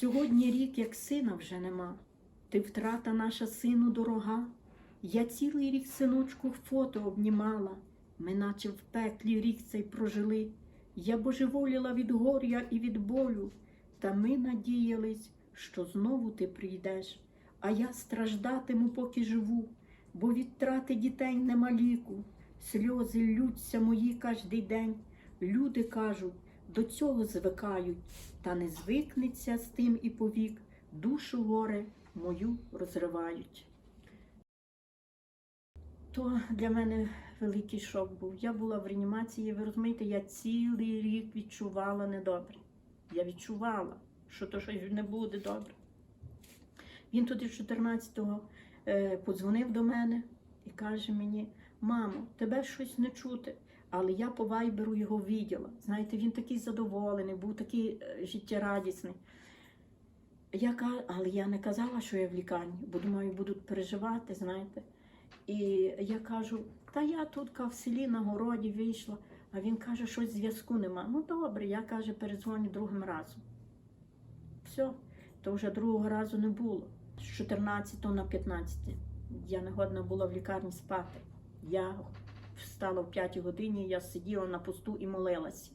Сьогодні рік, як сина вже нема. Ти втрата наша сину дорога. Я цілий рік синочку фото обнімала. Ми наче в пеклі рік цей прожили. Я божеволіла від горя і від болю. Та ми надіялись, що знову ти прийдеш. А я страждатиму, поки живу, бо від трати дітей нема ліку. Сльози ллються мої кожний день. Люди кажуть, до цього звикають, та не звикнеться з тим і повік, душу горе мою розривають. То для мене великий шок був. Я була в реанімації, ви розумієте, я цілий рік відчувала недобре. Я відчувала, що то щось не буде добре. Він тоді 14-го е, подзвонив до мене і каже мені: мамо, тебе щось не чути. Але я по вайберу його виділа. Знаєте, він такий задоволений, був такий е, життєрадісний. Я, але я не казала, що я в лікарні, бо думаю, будуть переживати, знаєте. І я кажу, та я тут в селі на городі вийшла, а він каже, що зв'язку нема. Ну добре, я каже, передзвоню другим разом. Все, то вже другого разу не було. З 14 на 15 я не годна була в лікарні спати. Я встала в 5 годині, я сиділа на посту і молилася.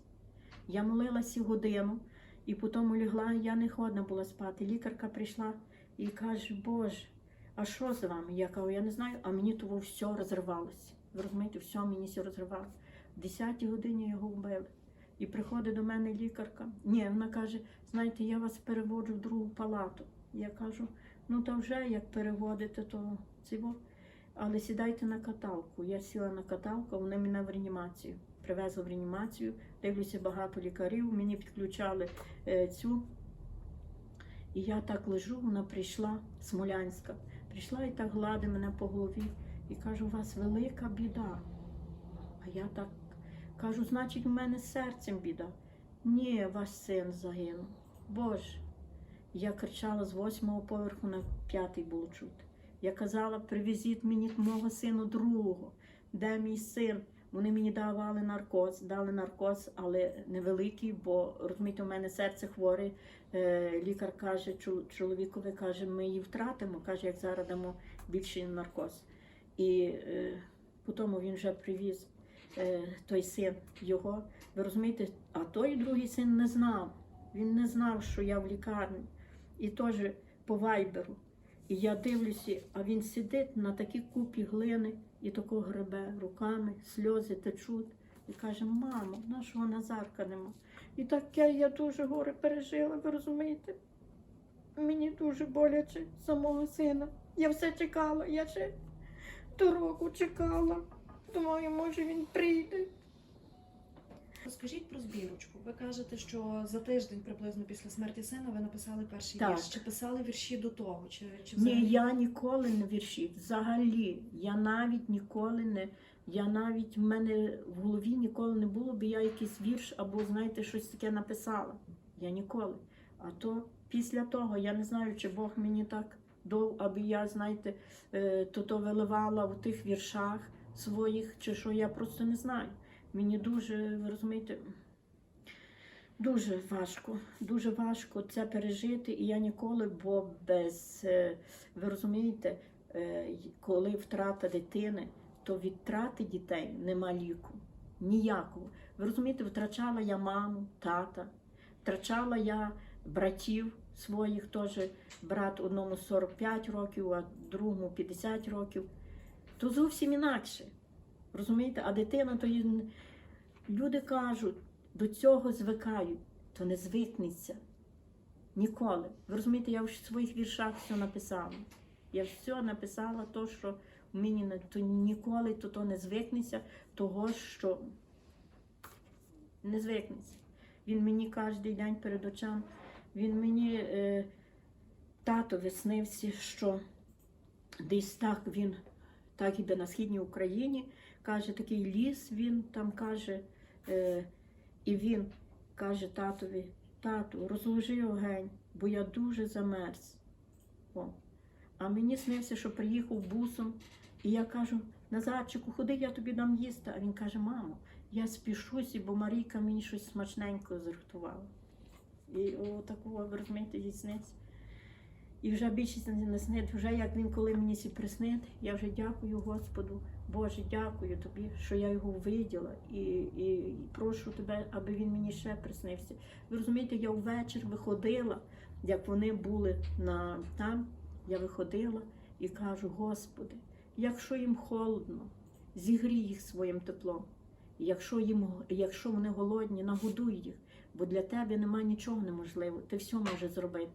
Я молилася годину, і потім лягла, я не годна була спати. Лікарка прийшла і каже, Боже, а що з вами? Я кажу, я не знаю, а мені того все розривалося. Ви розумієте, все мені все розривало. В 10 годині його вбили. І приходить до мене лікарка. Ні, вона каже, знаєте, я вас переводжу в другу палату. Я кажу, ну то вже як переводите, то цього. Але сідайте на каталку. Я сіла на каталку, вони мене в реанімацію. Привезли в реанімацію, дивлюся багато лікарів, мені підключали е, цю. І я так лежу, вона прийшла, Смолянська, прийшла і так гладить мене по голові і каже, у вас велика біда. А я так кажу, значить, у мене серцем біда. Ні, ваш син загинув. Боже. Я кричала з восьмого поверху на п'ятий було чути. Я казала, привезіть мені мого сина другого. Де мій син? Вони мені давали наркоз, дали наркоз, але невеликий, бо розумієте, у мене серце хворе. Е, Лікар каже, чоловікові каже, ми її втратимо. Каже, як зараз дамо більший наркоз. І е, потім він вже привіз е, той син його. Ви розумієте, а той другий син не знав. Він не знав, що я в лікарні. І теж по вайберу. І я дивлюся, а він сидить на такій купі глини і тако гребе руками, сльози течуть. І каже, мамо, нашого Назарка нема. І таке я дуже горе пережила, ви розумієте? Мені дуже боляче за мого сина. Я все чекала, я ще до року чекала. Думаю, може він прийде. Розкажіть про збірочку. Ви кажете, що за тиждень приблизно після смерті сина ви написали перший Так. вірш. Чи писали вірші до того? Чи, чи Ні, я ніколи не вірші. Взагалі, я навіть ніколи не. Я навіть в мене в голові ніколи не було, би я якийсь вірш або, знаєте, щось таке написала. Я ніколи. А то після того я не знаю, чи Бог мені так дав, аби я, знаєте, е, то то виливала в тих віршах своїх, чи що я просто не знаю. Мені дуже, ви розумієте, дуже важко, дуже важко це пережити, і я ніколи, бо без, е, ви розумієте, е, коли втрата дитини, то від втрати дітей нема ліку. Ніякого. Ви розумієте, втрачала я маму, тата, втрачала я братів своїх, теж брат одному 45 років, а другому 50 років. То зовсім інакше. Розумієте, а дитина то люди кажуть, до цього звикають, то не звикнеться. Ніколи. Ви розумієте, я в своїх віршах все написала. Я все написала, то, що мені то ніколи то, то не звикнеться, того, що не звикнеться. Він мені кожен день перед очами, він мені е, тато виснився, що десь так він, так іде на східній Україні, каже, такий ліс він там каже, е, і він каже татові, тату, розложи огонь, бо я дуже замерз. О. А мені снився, що приїхав бусом, і я кажу, Назарчику, ходи, я тобі дам їсти. А він каже, мамо, я спішуся, бо Марійка мені щось смачненького зрихтувала. І отакого, ви розумієте, їй сниться. І вже більшість не снить. Вже як він коли мені сі приснить, я вже дякую Господу. Боже, дякую тобі, що я його виділа, і, і, і прошу тебе, аби він мені ще приснився. Ви розумієте, я ввечір виходила, як вони були на там, я виходила і кажу: Господи, якщо їм холодно, зігрій їх своїм теплом. Якщо їм, якщо вони голодні, нагодуй їх, бо для тебе немає нічого неможливого, ти все можеш зробити.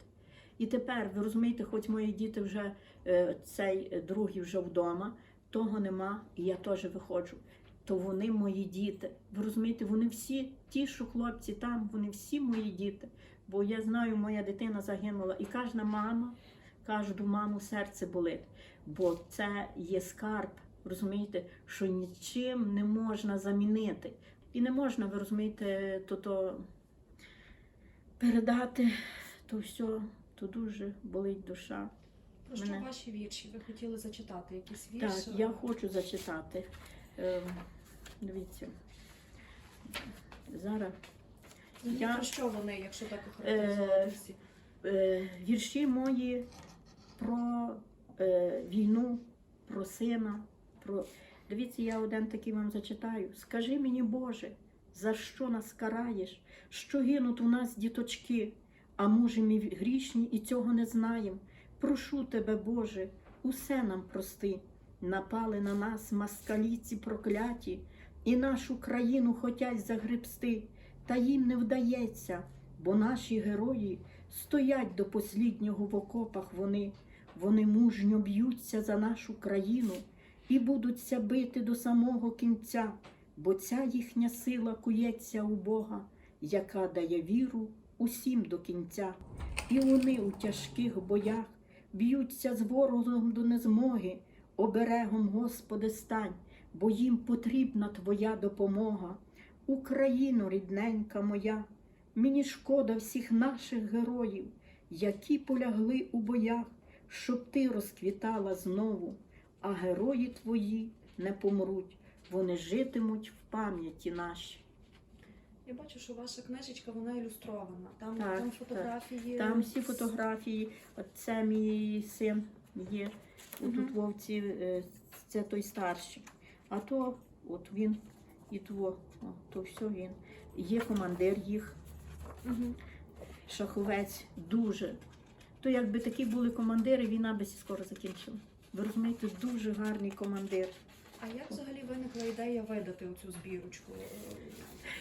І тепер, ви розумієте, хоч мої діти вже е, цей е, другий вже вдома, того нема, і я теж виходжу. То вони мої діти. Ви розумієте, вони всі, ті, що хлопці там, вони всі мої діти. Бо я знаю, моя дитина загинула, і кожна мама, кожну маму серце болить. Бо це є скарб, розумієте, що нічим не можна замінити. І не можна, ви розумієте, то, то передати, то все, то дуже болить душа. Про що Мене- ваші вірші? Ви хотіли зачитати якийсь вірш? Так, я хочу зачитати. Ем, Дивіться. Зараз я- Про що вони, якщо так Е, охарактеризувати всі? е, вірші мої про е, війну, про сина. Про... Дивіться, я один такий вам зачитаю. Скажи мені, Боже, за що нас караєш? Що гинуть у нас діточки? А може, ми грішні і цього не знаємо. Прошу тебе, Боже, усе нам прости. Напали на нас москаліці прокляті, і нашу країну хотять загребсти, та їм не вдається, бо наші герої стоять до посліднього в окопах вони. Вони мужньо б'ються за нашу країну і будуться бити до самого кінця, бо ця їхня сила кується у Бога, яка дає віру усім до кінця. І вони у тяжких боях б'ються з ворогом до незмоги. Оберегом, Господи, стань, бо їм потрібна Твоя допомога. Україно, рідненька моя, мені шкода всіх наших героїв, які полягли у боях, щоб ти розквітала знову, а герої твої не помруть, вони житимуть в пам'яті нашій. Я бачу, що ваша книжечка вона ілюстрована. Там, Так, там так. Там всі фотографії, от це мій син є, Мгм. тут вовці, е, це той старший. А то от він і то, о, то все він. Є командир їх, Мгм. шаховець дуже. То якби такі були командири, війна би скоро закінчила. Ви розумієте, дуже гарний командир. А як взагалі виникла ідея видати оцю збірочку?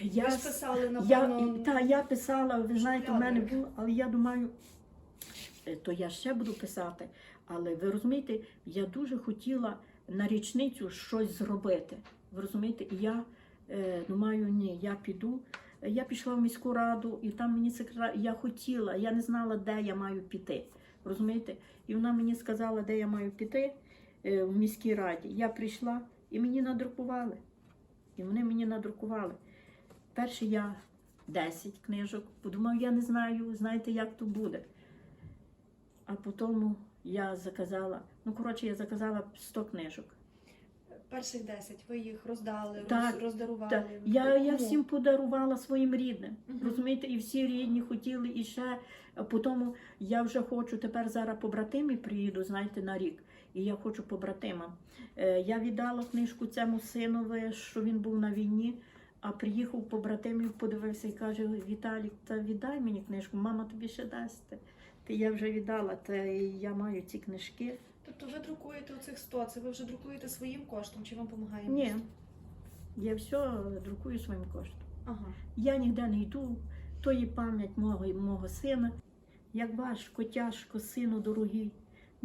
Я, Ви ж писали, я, та, я писала, ви знаєте, в мене було, але я думаю, е, то я ще буду писати. Але ви розумієте, я дуже хотіла на річницю щось зробити. Ви розумієте, і я е, думаю, ні, я піду. Я пішла в міську раду, і там мені секретар, я хотіла, я не знала, де я маю піти. Розумієте? І вона мені сказала, де я маю піти в міській раді. Я прийшла і мені надрукували. І вони мені надрукували. Перше я 10 книжок, подумав, я не знаю, знаєте, як то буде. А потім я заказала, ну коротше, я заказала 100 книжок. перших 10, ви їх роздали, Так, роз, роздарували. Так, я, я всім подарувала своїм рідним. Мгм. Розумієте, і всі рідні хотіли, і ще а потім я вже хочу тепер зараз побратимі приїду, знаєте, на рік. І я хочу побратимам. Е, я віддала книжку цьому синові, що він був на війні, а приїхав побратимів, подивився і каже: Віталік, та віддай мені книжку, мама тобі ще дасть. Та я вже віддала, та я маю ці книжки. Тобто ви друкуєте оцих 100, це ви вже друкуєте своїм коштом, чи вам допомагає? Ні, я все друкую своїм коштом. Ага. Я ніде не йду, то є пам'ять мого, мого сина. Як важко, тяжко, сину дорогий,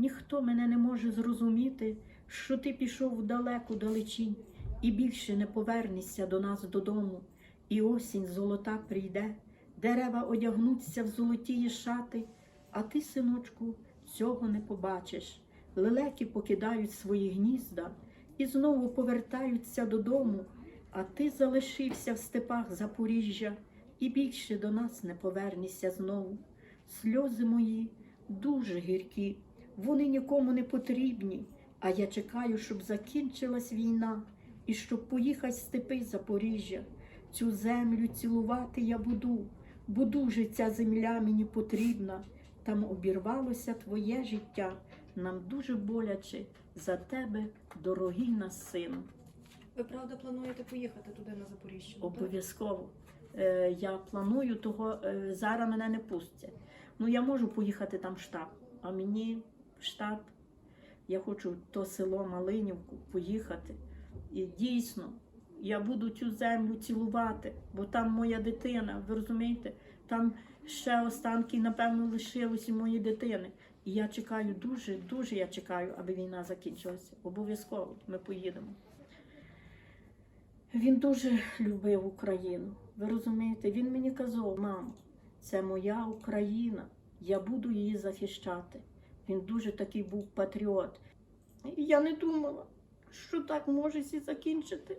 ніхто мене не може зрозуміти, що ти пішов далеку далечінь і більше не повернешся до нас додому. І осінь золота прийде, дерева одягнуться в золотії шати, а ти, синочку, цього не побачиш. Лелеки покидають свої гнізда і знову повертаються додому. А ти залишився в степах Запоріжжя і більше до нас не повернешся знову. Сльози мої дуже гіркі, вони нікому не потрібні. А я чекаю, щоб закінчилась війна і щоб поїхати в степи Запоріжжя. Цю землю цілувати я буду, бо дуже ця земля мені потрібна. Там обірвалося твоє життя. Нам дуже боляче за тебе, дорогий нас сину. Ви правда плануєте поїхати туди на Запоріжжя? Обов'язково. Е, я планую того, е, зараз мене не пустять. Ну, я можу поїхати там в штаб, а мені штаб, я хочу в то село Малинівку поїхати. І дійсно, я буду цю землю цілувати, бо там моя дитина, ви розумієте? Там ще останки, напевно, лишилися моєї дитини. І я чекаю дуже, дуже я чекаю, аби війна закінчилася. Обов'язково ми поїдемо. Він дуже любив Україну. Ви розумієте, він мені казав, мамо, це моя Україна, я буду її захищати. Він дуже такий був патріот. І я не думала, що так може і закінчити.